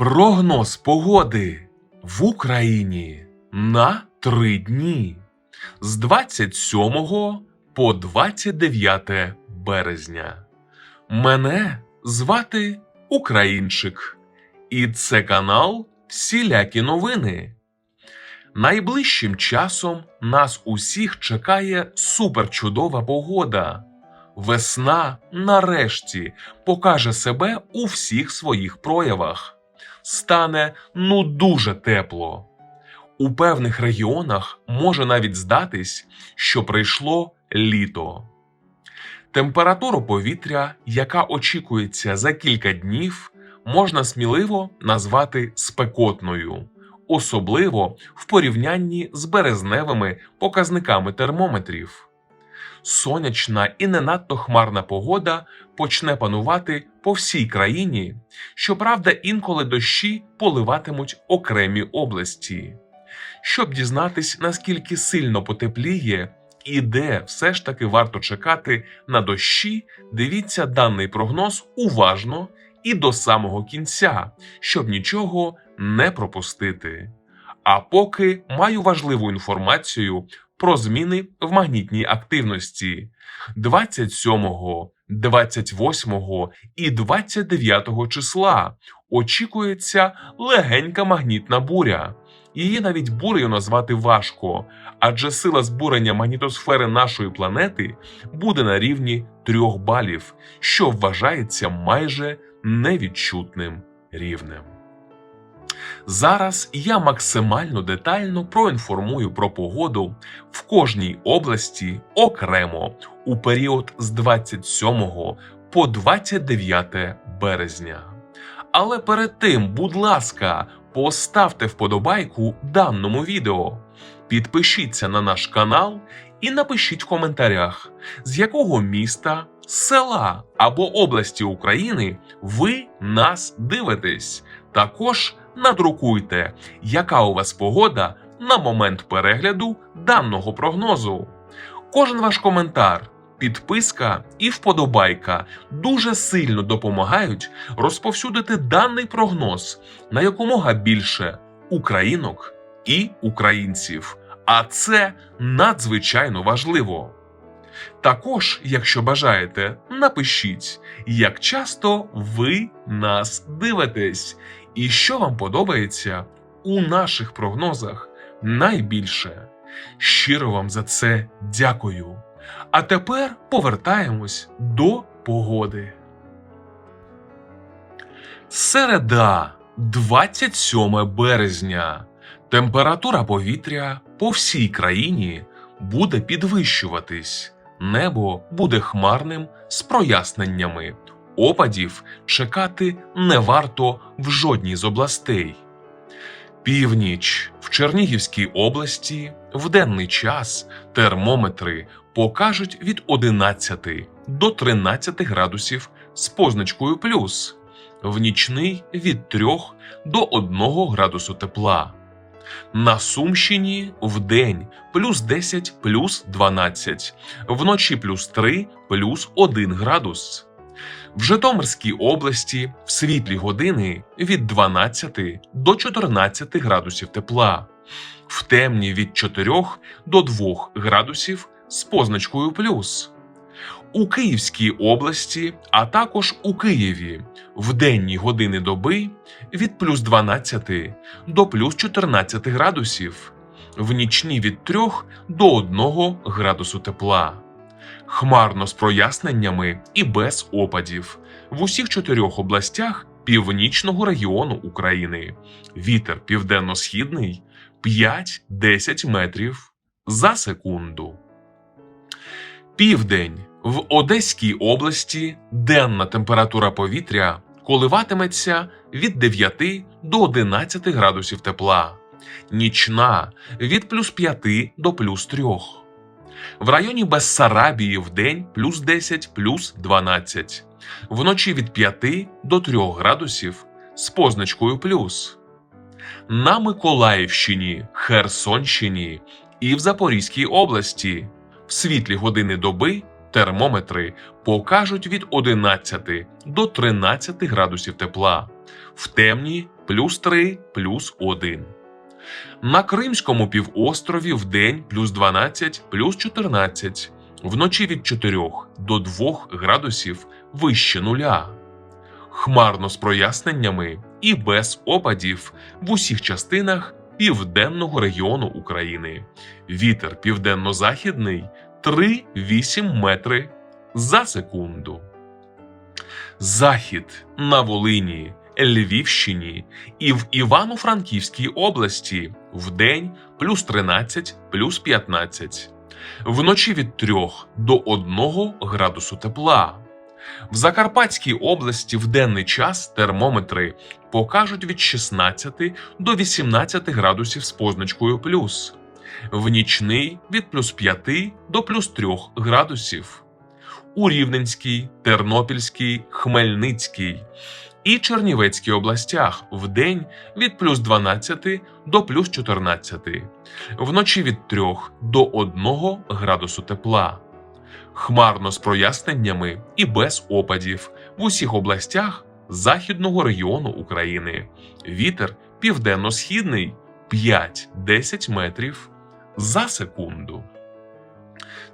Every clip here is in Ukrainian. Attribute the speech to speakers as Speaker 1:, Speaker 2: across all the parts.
Speaker 1: Прогноз погоди в Україні на три дні з 27 по 29 березня. Мене звати Українчик, і це канал Всілякі новини. Найближчим часом нас усіх чекає суперчудова погода. Весна нарешті покаже себе у всіх своїх проявах. Стане ну дуже тепло. У певних регіонах може навіть здатись, що прийшло літо. Температуру повітря, яка очікується за кілька днів, можна сміливо назвати спекотною, особливо в порівнянні з березневими показниками термометрів. Сонячна і не надто хмарна погода почне панувати по всій країні, щоправда, інколи дощі поливатимуть окремі області. Щоб дізнатись, наскільки сильно потепліє і де все ж таки варто чекати на дощі, дивіться даний прогноз уважно і до самого кінця, щоб нічого не пропустити. А поки маю важливу інформацію про зміни в магнітній активності 27, 28 і 29 числа очікується легенька магнітна буря. Її навіть бурею назвати важко, адже сила збурення магнітосфери нашої планети буде на рівні 3 балів, що вважається майже невідчутним рівнем. Зараз я максимально детально проінформую про погоду в кожній області окремо у період з 27 по 29 березня. Але перед тим, будь ласка, поставте вподобайку даному відео, підпишіться на наш канал і напишіть в коментарях, з якого міста, села або області України ви нас дивитесь. Також надрукуйте, яка у вас погода на момент перегляду даного прогнозу. Кожен ваш коментар, підписка і вподобайка дуже сильно допомагають розповсюдити даний прогноз на якомога більше українок і українців. А це надзвичайно важливо. Також, якщо бажаєте, напишіть, як часто ви нас дивитесь, і що вам подобається у наших прогнозах найбільше. Щиро вам за це дякую. А тепер повертаємось до погоди. Середа, 27 березня. Температура повітря по всій країні буде підвищуватись. Небо буде хмарним з проясненнями. Опадів чекати не варто в жодній з областей. Північ в Чернігівській області в денний час термометри покажуть від 11 до 13 градусів з позначкою плюс, в нічний від 3 до 1 градусу тепла. На Сумщині в день плюс 10 плюс 12, вночі плюс 3 плюс 1 градус. В Житомирській області в світлі години від 12 до 14 градусів тепла, в темні від 4 до 2 градусів з позначкою плюс. У Київській області, а також у Києві в денні години доби від плюс 12 до плюс 14 градусів, в нічні від 3 до 1 градусу тепла. Хмарно з проясненнями і без опадів в усіх чотирьох областях північного регіону України. Вітер південно-східний 5-10 метрів за секунду. Південь в Одеській області денна температура повітря коливатиметься від 9 до 11 градусів тепла, нічна від плюс 5 до плюс 3. В районі Бессарабії в день плюс 10 плюс 12, вночі від 5 до 3 градусів з позначкою плюс. На Миколаївщині, Херсонщині і в Запорізькій області в світлі години доби термометри покажуть від 11 до 13 градусів тепла, в темні плюс 3, плюс 1. На Кримському півострові вдень плюс 12, плюс 14, вночі від 4 до 2 градусів вище нуля. Хмарно з проясненнями і без опадів в усіх частинах південного регіону України. Вітер південно-західний 3-8 метри за секунду. Захід на Волині, Львівщині і в Івано-Франківській області вдень плюс 13, плюс 15. Вночі від 3 до 1 градусу тепла. В Закарпатській області в денний час термометри покажуть від 16 до 18 градусів з позначкою плюс, в нічний від плюс 5 до плюс 3 градусів. У Рівненській, Тернопільській, Хмельницькій і Чернівецькій областях в день від плюс 12 до плюс 14, вночі від 3 до 1 градусу тепла. Хмарно з проясненнями і без опадів в усіх областях західного регіону України. Вітер південно-східний 5-10 метрів за секунду.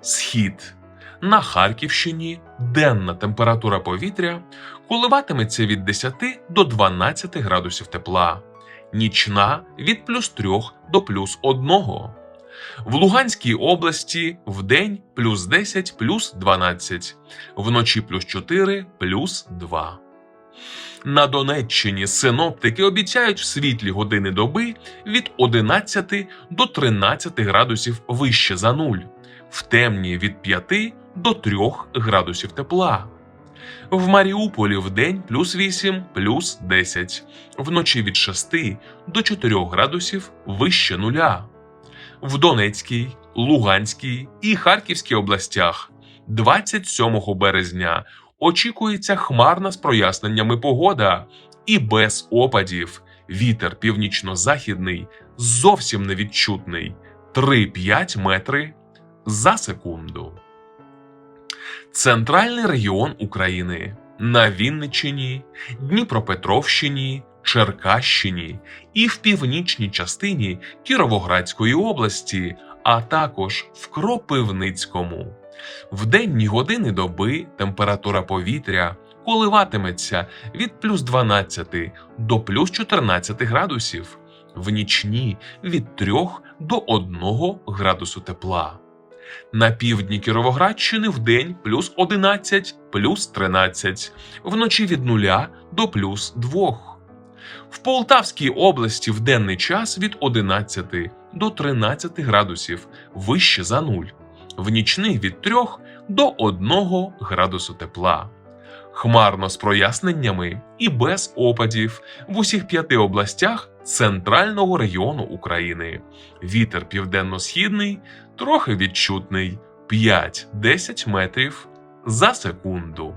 Speaker 1: Схід на Харківщині денна температура повітря коливатиметься від 10 до 12 градусів тепла, нічна від плюс 3 до плюс 1. В Луганській області вдень плюс 10 плюс 12, вночі плюс 4 плюс 2. На Донеччині синоптики обіцяють в світлі години доби від 11 до 13 градусів вище за нуль, в темні від 5 до 3 градусів тепла. В Маріуполі вдень плюс 8 плюс 10, вночі від 6 до 4 градусів вище нуля. В Донецькій, Луганській і Харківській областях 27 березня очікується хмарна з проясненнями погода і без опадів. Вітер північно-західний зовсім невідчутний 3-5 метри за секунду. Центральний регіон України на Вінниччині, Дніпропетровщині, Черкащині і в північній частині Кіровоградської області, а також в Кропивницькому. В денні години доби температура повітря коливатиметься від плюс 12 до плюс 14 градусів, в нічні від 3 до 1 градусу тепла. На півдні Кіровоградщини в день плюс 11, плюс 13, вночі від 0 до плюс 2. В Полтавській області в денний час від 11 до 13 градусів вище за нуль, в нічний від 3 до 1 градусу тепла. Хмарно з проясненнями і без опадів в усіх п'яти областях центрального регіону України. Вітер південно-східний трохи відчутний 5-10 метрів за секунду.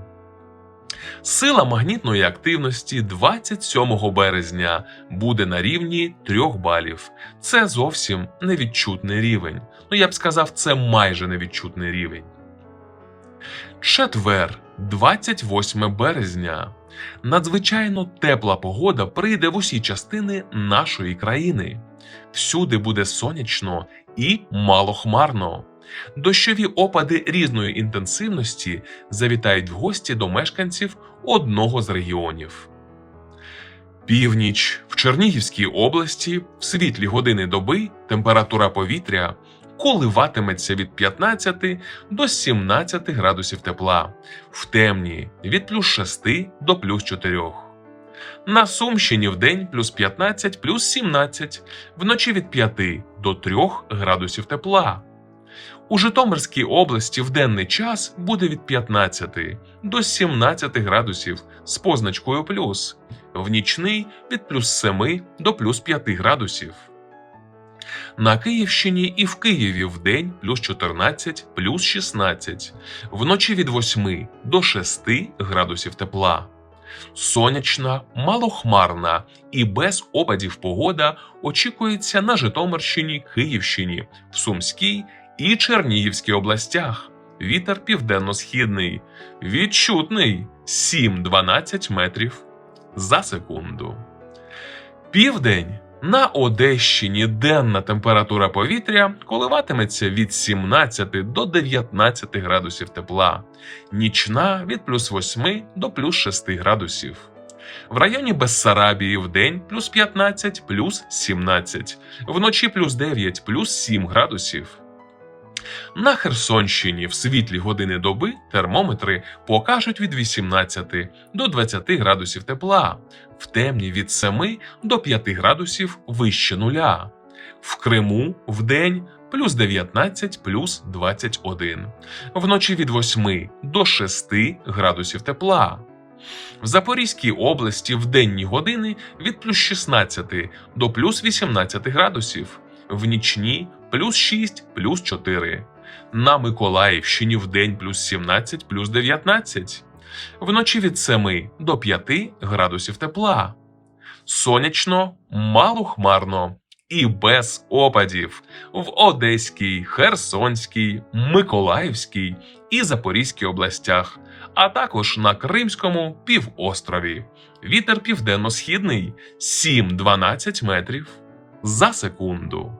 Speaker 1: Сила магнітної активності 27 березня буде на рівні 3 балів. Це зовсім невідчутний рівень. Ну я б сказав, це майже невідчутний рівень. Четвер, 28 березня. Надзвичайно тепла погода прийде в усі частини нашої країни. Всюди буде сонячно і малохмарно. Дощові опади різної інтенсивності завітають в гості до мешканців одного з регіонів. Північ в Чернігівській області в світлі години доби температура повітря коливатиметься від 15 до 17 градусів тепла, в темні від плюс 6 до плюс 4. На Сумщині в день плюс 15 плюс 17, вночі від 5 до 3 градусів тепла. У Житомирській області в денний час буде від 15 до 17 градусів з позначкою плюс, в нічний від плюс 7 до плюс 5 градусів. На Київщині і в Києві в день плюс 14 плюс 16, вночі від 8 до 6 градусів тепла. Сонячна, малохмарна і без опадів погода очікується на Житомирщині, Київщині, в Сумській і Чернігівській областях. Вітер південно-східний, відчутний 7-12 метрів за секунду. Південь на Одещині денна температура повітря коливатиметься від 17 до 19 градусів тепла, нічна від плюс 8 до плюс 6 градусів. В районі Бессарабії в день плюс 15, плюс 17, вночі плюс 9, плюс 7 градусів. На Херсонщині в світлі години доби термометри покажуть від 18 до 20 градусів тепла, в темні від 7 до 5 градусів вище нуля. В Криму в день плюс 19 плюс 21, вночі від 8 до 6 градусів тепла. В Запорізькій області в денні години від плюс 16 до плюс 18 градусів, в нічні плюс 6 плюс 4. На Миколаївщині в день плюс 17 плюс 19, вночі від 7 до 5 градусів тепла. Сонячно, малохмарно і без опадів в Одеській, Херсонській, Миколаївській і Запорізькій областях, а також на Кримському півострові. Вітер південно-східний 7-12 метрів за секунду.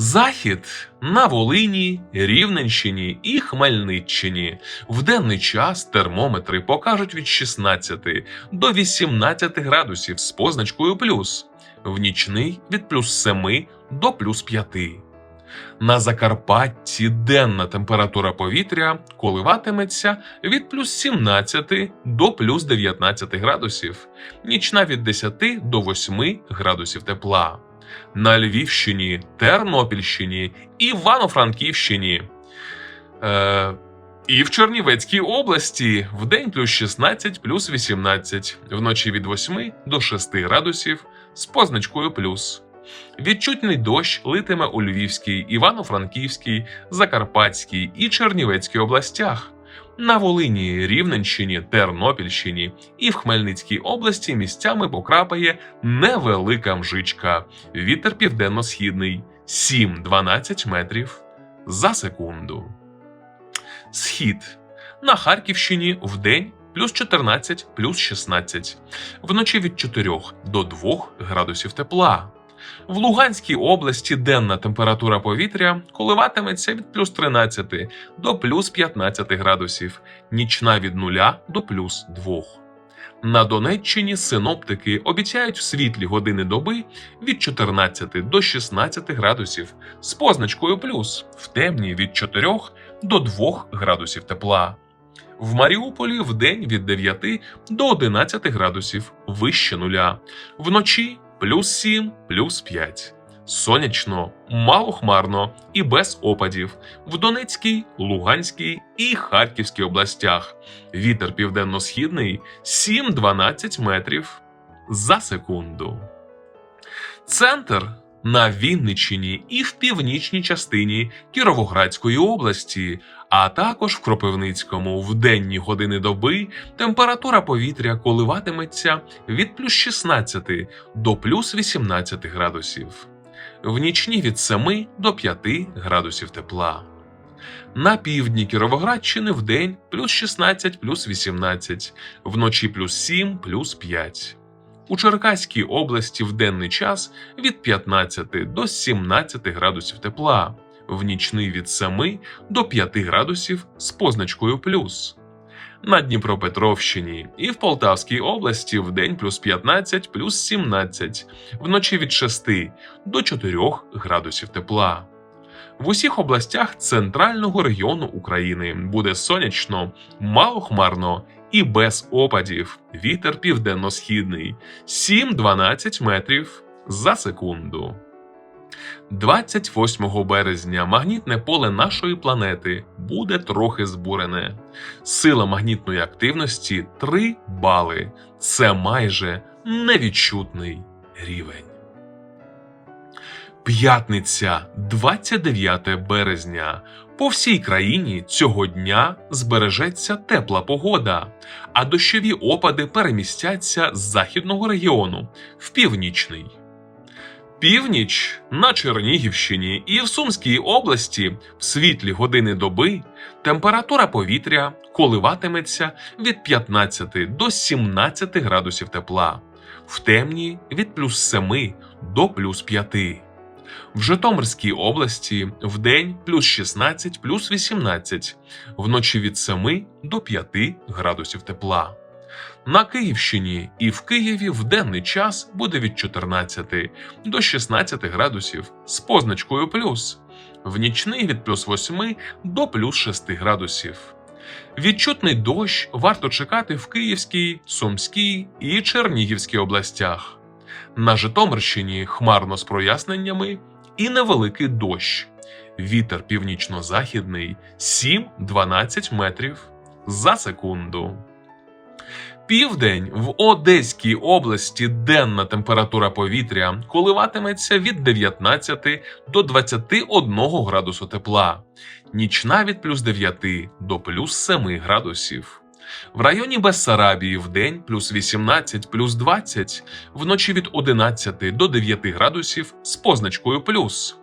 Speaker 1: Захід на Волині, Рівненщині і Хмельниччині. В денний час термометри покажуть від 16 до 18 градусів з позначкою плюс, в нічний від плюс 7 до плюс 5. На Закарпатті денна температура повітря коливатиметься від плюс 17 до плюс 19 градусів, нічна від 10 до 8 градусів тепла. На Львівщині, Тернопільщині, Івано-Франківщині. Е, і в Чернівецькій області в день плюс 16 плюс 18, вночі від 8 до 6 градусів з позначкою плюс. Відчутний дощ литиме у Львівській, Івано-Франківській, Закарпатській і Чернівецькій областях. На Волині, Рівненщині, Тернопільщині і в Хмельницькій області місцями покрапає невелика мжичка. Вітер південно-східний 7-12 метрів за секунду. Схід на Харківщині в день плюс 14 плюс 16, вночі від 4 до 2 градусів тепла. В Луганській області денна температура повітря коливатиметься від плюс 13 до плюс 15 градусів, нічна від 0 до плюс 2. На Донеччині синоптики обіцяють в світлі години доби від 14 до 16 градусів з позначкою плюс, в темні від 4 до 2 градусів тепла. В Маріуполі в день від 9 до 11 градусів вище нуля, вночі плюс 7, плюс 5. Сонячно, малохмарно і без опадів в Донецькій, Луганській і Харківській областях. Вітер південно-східний 7-12 метрів за секунду. Центр на Вінниччині і в північній частині Кіровоградської області, а також в Кропивницькому в денні години доби температура повітря коливатиметься від плюс 16 до плюс 18 градусів, в нічні від 7 до 5 градусів тепла. На півдні Кіровоградщини в день плюс 16 плюс 18, вночі плюс 7 плюс 5. У Черкаській області в денний час від 15 до 17 градусів тепла, в нічний від 7 до 5 градусів з позначкою плюс. На Дніпропетровщині і в Полтавській області в день плюс 15 плюс 17, вночі від 6 до 4 градусів тепла. В усіх областях центрального регіону України буде сонячно, малохмарно і без опадів. Вітер південно-східний 7-12 метрів за секунду. 28 березня магнітне поле нашої планети буде трохи збурене. Сила магнітної активності 3 бали. Це майже невідчутний рівень. П'ятниця, 29 березня. По всій країні цього дня збережеться тепла погода, а дощові опади перемістяться з західного регіону в північний. Північ на Чернігівщині і в Сумській області в світлі години доби температура повітря коливатиметься від 15 до 17 градусів тепла, в темні від плюс 7 до плюс 5. В Житомирській області вдень плюс 16 плюс 18, вночі від 7 до 5 градусів тепла. На Київщині і в Києві в денний час буде від 14 до 16 градусів з позначкою плюс, в нічний від плюс 8 до плюс 6 градусів. Відчутний дощ варто чекати в Київській, Сумській і Чернігівській областях. На Житомирщині хмарно з проясненнями і невеликий дощ. Вітер північно-західний 7-12 метрів за секунду. Південь в Одеській області денна температура повітря коливатиметься від 19 до 21 градусу тепла, нічна від плюс 9 до плюс 7 градусів. В районі Бессарабії в день плюс 18 плюс 20, вночі від 11 до 9 градусів з позначкою плюс.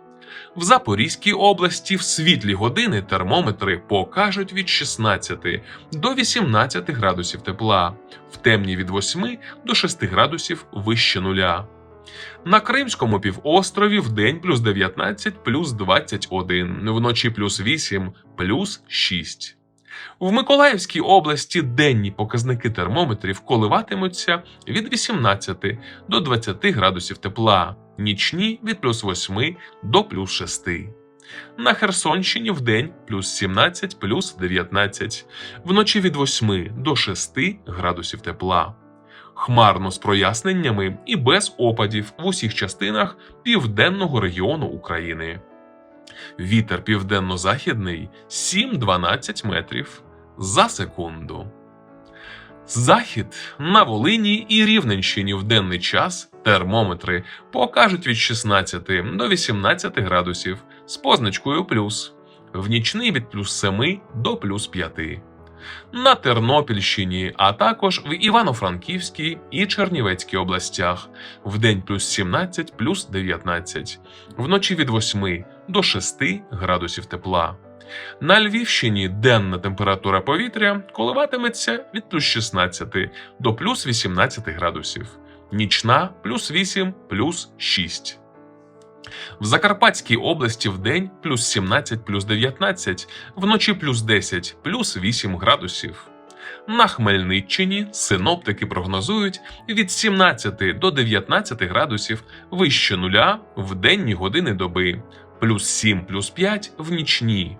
Speaker 1: В Запорізькій області в світлі години термометри покажуть від 16 до 18 градусів тепла, в темні від 8 до 6 градусів вище нуля. На Кримському півострові в день плюс 19 плюс 21, вночі плюс 8 плюс 6. В Миколаївській області денні показники термометрів коливатимуться від 18 до 20 градусів тепла, нічні від плюс 8 до плюс 6. На Херсонщині в день плюс 17 плюс 19, вночі від 8 до 6 градусів тепла. Хмарно з проясненнями і без опадів в усіх частинах південного регіону України. Вітер південно-західний 7-12 метрів за секунду. Захід на Волині і Рівненщині в денний час термометри покажуть від 16 до 18 градусів з позначкою плюс, в нічний від плюс 7 до плюс 5. На Тернопільщині, а також в Івано-Франківській і Чернівецькій областях в день плюс 17 плюс 19, вночі від 8 до 6 градусів тепла. На Львівщині денна температура повітря коливатиметься від плюс 16 до плюс 18 градусів, нічна плюс 8 плюс 6. В Закарпатській області в день плюс 17 плюс 19, вночі плюс 10 плюс 8 градусів. На Хмельниччині синоптики прогнозують від 17 до 19 градусів вище нуля в денні години доби, плюс 7 плюс 5 в нічні.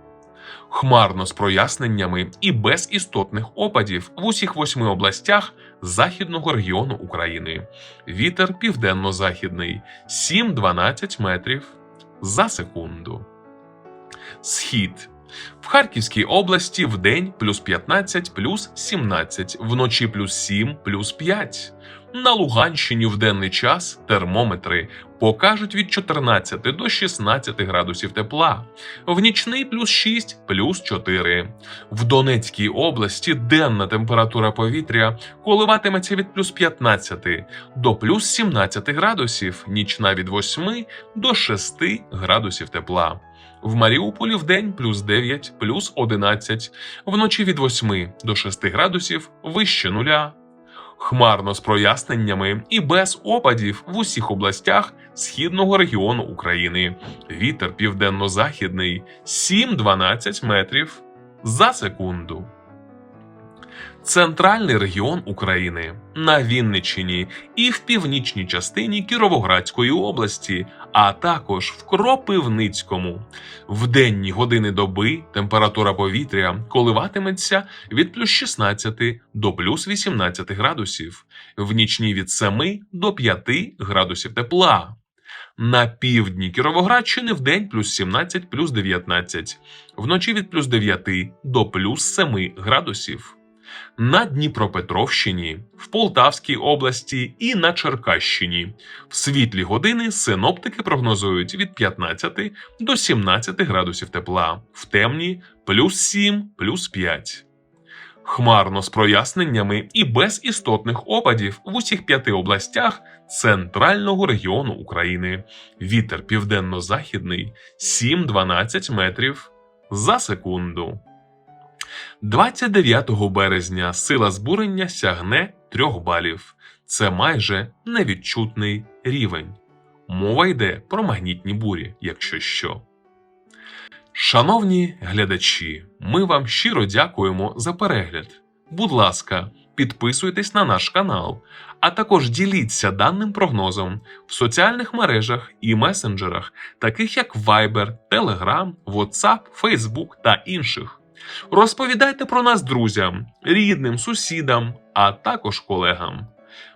Speaker 1: Хмарно з проясненнями і без істотних опадів в усіх восьми областях західного регіону України. Вітер південно-західний 7-12 метрів за секунду. Схід. В Харківській області в день плюс 15 плюс 17, вночі плюс 7 плюс 5. На Луганщині в денний час термометри покажуть від 14 до 16 градусів тепла, в нічний плюс 6 плюс 4. В Донецькій області денна температура повітря коливатиметься від плюс 15 до плюс 17 градусів, нічна від 8 до 6 градусів тепла. В Маріуполі в день плюс 9, плюс 11, вночі від 8 до 6 градусів вище нуля. Хмарно з проясненнями і без опадів в усіх областях східного регіону України. Вітер південно-західний 7-12 метрів за секунду. Центральний регіон України на Вінниччині і в північній частині Кіровоградської області, а також в Кропивницькому. В денні години доби температура повітря коливатиметься від плюс 16 до плюс 18 градусів, в нічні від 7 до 5 градусів тепла. На півдні Кіровоградщини в день плюс 17 плюс 19, вночі від плюс 9 до плюс 7 градусів. На Дніпропетровщині, в Полтавській області і на Черкащині. В світлі години синоптики прогнозують від 15 до 17 градусів тепла, в темні плюс 7 плюс 5. Хмарно з проясненнями і без істотних опадів в усіх п'яти областях центрального регіону України. Вітер південно-західний 7-12 метрів за секунду. 29 березня сила збурення сягне 3 балів. це майже невідчутний рівень. Мова йде про магнітні бурі, якщо що. Шановні глядачі, ми вам щиро дякуємо за перегляд. Будь ласка, підписуйтесь на наш канал, а також діліться даним прогнозом в соціальних мережах і месенджерах, таких як Viber, Telegram, WhatsApp, Facebook та інших. Розповідайте про нас друзям, рідним, сусідам, а також колегам.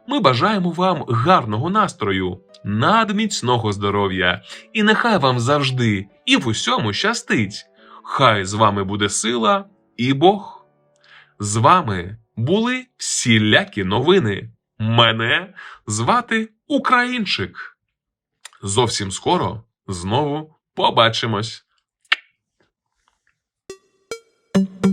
Speaker 1: Ми бажаємо вам гарного настрою, надміцного здоров'я, і нехай вам завжди і в усьому щастить. Хай з вами буде сила і Бог. З вами були всілякі новини. Мене звати Українчик. Зовсім скоро знову побачимось. thank you